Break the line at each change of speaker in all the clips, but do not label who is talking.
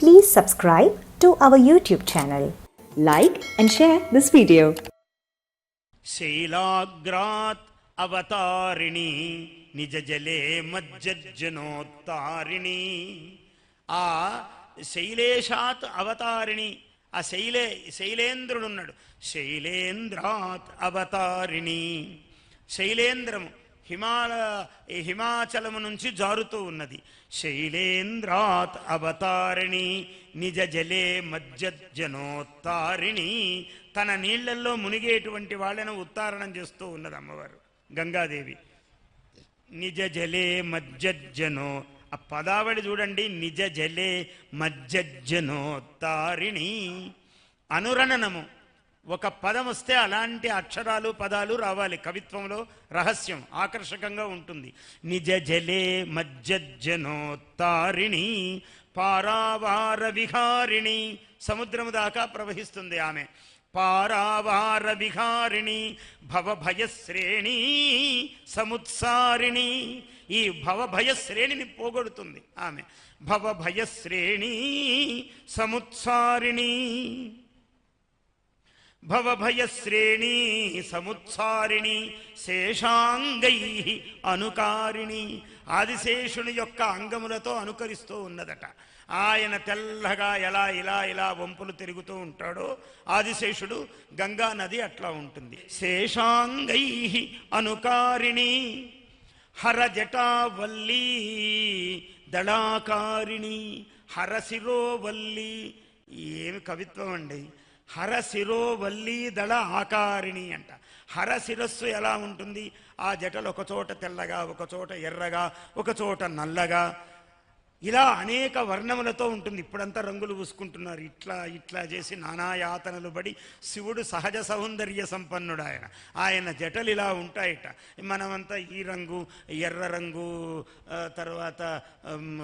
Please subscribe to our YouTube channel. Like and share this video.
శైలాగ్రాత్ అవతారిణి నిజ జలే మజ్జనోత్తారిణి ఆ శైలేశాత్ అవతారిణి ఆ శైలే శైలేంద్రుడున్నాడు శైలేంద్రాత్ అవతారిణి శైలేంద్రము హిమాల ఈ హిమాచలము నుంచి జారుతూ ఉన్నది. శైలేంద్రాత్ అవతారిణి నిజ జలే మజ్జనోత్తారిణి తన నీళ్ళలో మునిగేటువంటి వాళ్ళను ఉత్తారణం చేస్తూ ఉన్నది అమ్మవారు గంగాదేవి. నిజ జలే మజ్జనో ఆ పదావళి చూడండి. నిజ జలే మజ్జనోత్తారిణి అనురణనము ఒక పదం వస్తే అలాంటి అక్షరాలు పదాలు రావాలి. కవిత్వంలో రహస్యం ఆకర్షకంగా ఉంటుంది. నిజ జలే మజ్జనోత్తారిణి పారావార విహారిణి. సముద్రము దాకా ప్రవహిస్తుంది ఆమె. పారావార విహారిణి భవభయశ్రేణి సముత్సారిణి. ఈ భవభయశ్రేణిని పోగొడుతుంది ఆమె. భవభయశ్రేణి సముత్సారిణి. భవభయశ్రేణీ సముత్సారిణి శేషాంగై అనుకారిణి ఆదిశేషుని యొక్క అంగములతో అనుకరిస్తూ ఉన్నదట. ఆయన తెల్లగా ఎలా ఇలా ఇలా వంపులు తిరుగుతూ ఉంటాడో ఆదిశేషుడు గంగా నది అట్లా ఉంటుంది. శేషాంగై అనుకారిణి హరజటావల్లీ దళాకారిణి హరశిరోవల్లి. ఏమి కవిత్వం అండి? హరశిరోవల్లి దళ ఆకారిణి అంట. హర శిరస్సు ఎలా ఉంటుంది? ఆ జటలు ఒకచోట తెల్లగా ఒకచోట ఎర్రగా ఒక చోట నల్లగా. ఇలా అనేక వర్ణములతో ఉంటుంది. ఇప్పుడంతా రంగులు పూసుకుంటున్నారు. ఇట్లా ఇట్లా చేసి నానా యాతనలు పడి శివుడు సహజ సౌందర్య సంపన్నుడు ఆయన. ఆయన జటలు ఇలా ఉంటాయట. మనమంతా ఈ రంగు ఎర్ర రంగు తర్వాత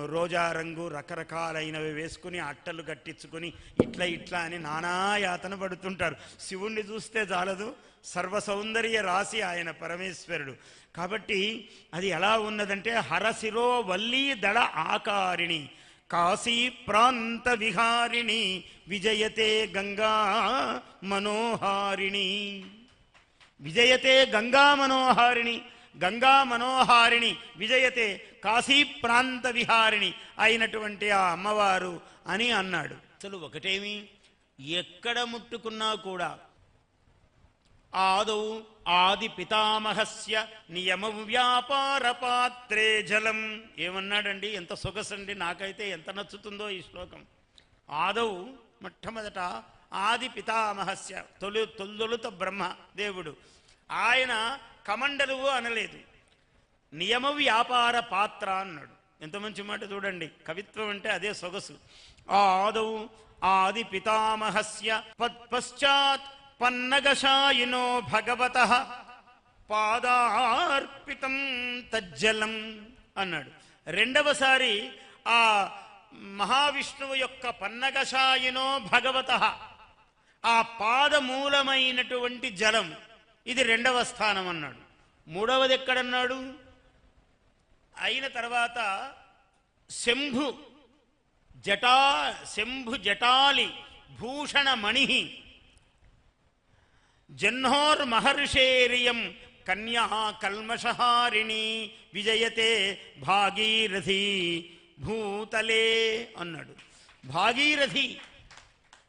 రోజా రంగు రకరకాలైనవి వేసుకుని అట్టలు కట్టించుకొని ఇట్లా ఇట్లా అని నానా యాతన పడుతుంటారు. శివుణ్ణి చూస్తే చాలదు సర్వ సౌందర్య రాశి ఆయన పరమేశ్వరుడు. కాబట్టి అది ఎలా ఉన్నదంటే హరశిరో వల్లీ దళ ఆకారిణి కాశీ ప్రాంత విహారిణి విజయతే గంగా మనోహారిణి. విజయతే గంగా మనోహారిణి గంగా మనోహారిణి విజయతే కాశీ ప్రాంత విహారిణి అయినటువంటి ఆ అమ్మవారు అని అన్నాడు. అసలు ఒకటేమి? ఎక్కడ ముట్టుకున్నా కూడా ఆదౌ ఆది పితామహస్య నియమ వ్యాపార పాత్రే జలం. ఏమన్నాడండి? ఎంత సొగసండి. నాకైతే ఎంత నచ్చుతుందో ఈ శ్లోకం. ఆదౌ మొట్టమొదట ఆది పితామహస్య తొలి తొలుత బ్రహ్మ దేవుడు. ఆయన కమండలువు అనలేదు. నియమ వ్యాపార పాత్ర అన్నాడు. ఎంత మంచి మాట చూడండి. కవిత్వం అంటే అదే సొగసు. ఆదౌ ఆది పితామహస్య పశ్చాత్ పన్నగశాయినో భగవత. పాదార్పితం తజ్జలం అన్నాడు. రెండవసారి ఆ మహావిష్ణువు యొక్క పన్నగశాయినో భగవత. ఆ పాదమూలమైనటువంటి జలం ఇది రెండవ స్థానం అన్నాడు. మూడవది ఎక్కడన్నాడు? అయిన తర్వాత శంభు జటా శంభు జటాలి భూషణమణి జహ్నోర్మహర్షేరియం కన్యా కల్మషహారిణి విజయతే భాగీరథి భూతలే అన్నాడు. భాగీరథి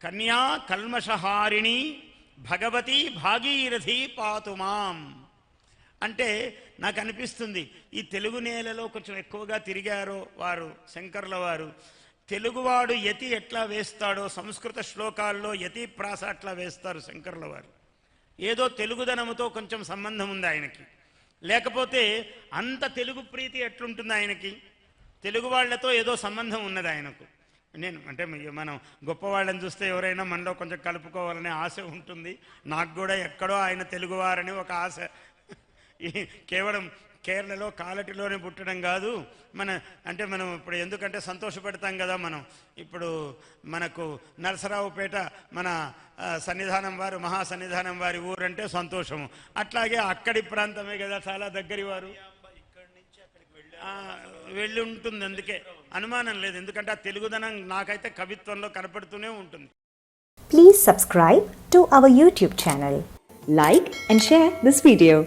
కన్యా కల్మషహారిణి భగవతి భాగీరథి పాతుమాం అంటే నాకు అనిపిస్తుంది ఈ తెలుగు నేలలో కొంచెం ఎక్కువగా తిరిగారో వారు శంకర్ల వారు. తెలుగువాడు యతి ఎట్లా వేస్తాడో సంస్కృత శ్లోకాల్లో యతి ప్రాస అట్లా వేస్తారు శంకర్ల వారు. ఏదో తెలుగుదనముతో కొంచెం సంబంధం ఉంది ఆయనకి. లేకపోతే అంత తెలుగు ప్రీతి ఎట్లుంటుంది ఆయనకి? తెలుగు వాళ్ళతో ఏదో సంబంధం ఉన్నది ఆయనకు. నేను అంటే మనం గొప్పవాళ్ళని చూస్తే ఎవరైనా మనలో కొంచెం కలుపుకోవాలనే ఆశ ఉంటుంది. నాకు కూడా ఎక్కడో ఆయన తెలుగువారని ఒక ఆశ. కేవలం కేరళలో కాలటిలోనే పుట్టడం కాదు. మన అంటే మనం ఇప్పుడు ఎందుకంటే సంతోషపెడతాం కదా మనం. ఇప్పుడు మనకు నరసరావుపేట మన సన్నిధానం వారు మహా సన్నిధానం వారి ఊరంటే సంతోషము. అట్లాగే అక్కడి ప్రాంతమే కదా చాలా దగ్గరి వారు వెళ్ళి ఉంటుంది అందుకే. అనుమానం లేదు. ఎందుకంటే ఆ తెలుగుదనం నాకైతే కవిత్వంలో కనపడుతూనే ఉంటుంది.
Please subscribe to our YouTube channel like and share this video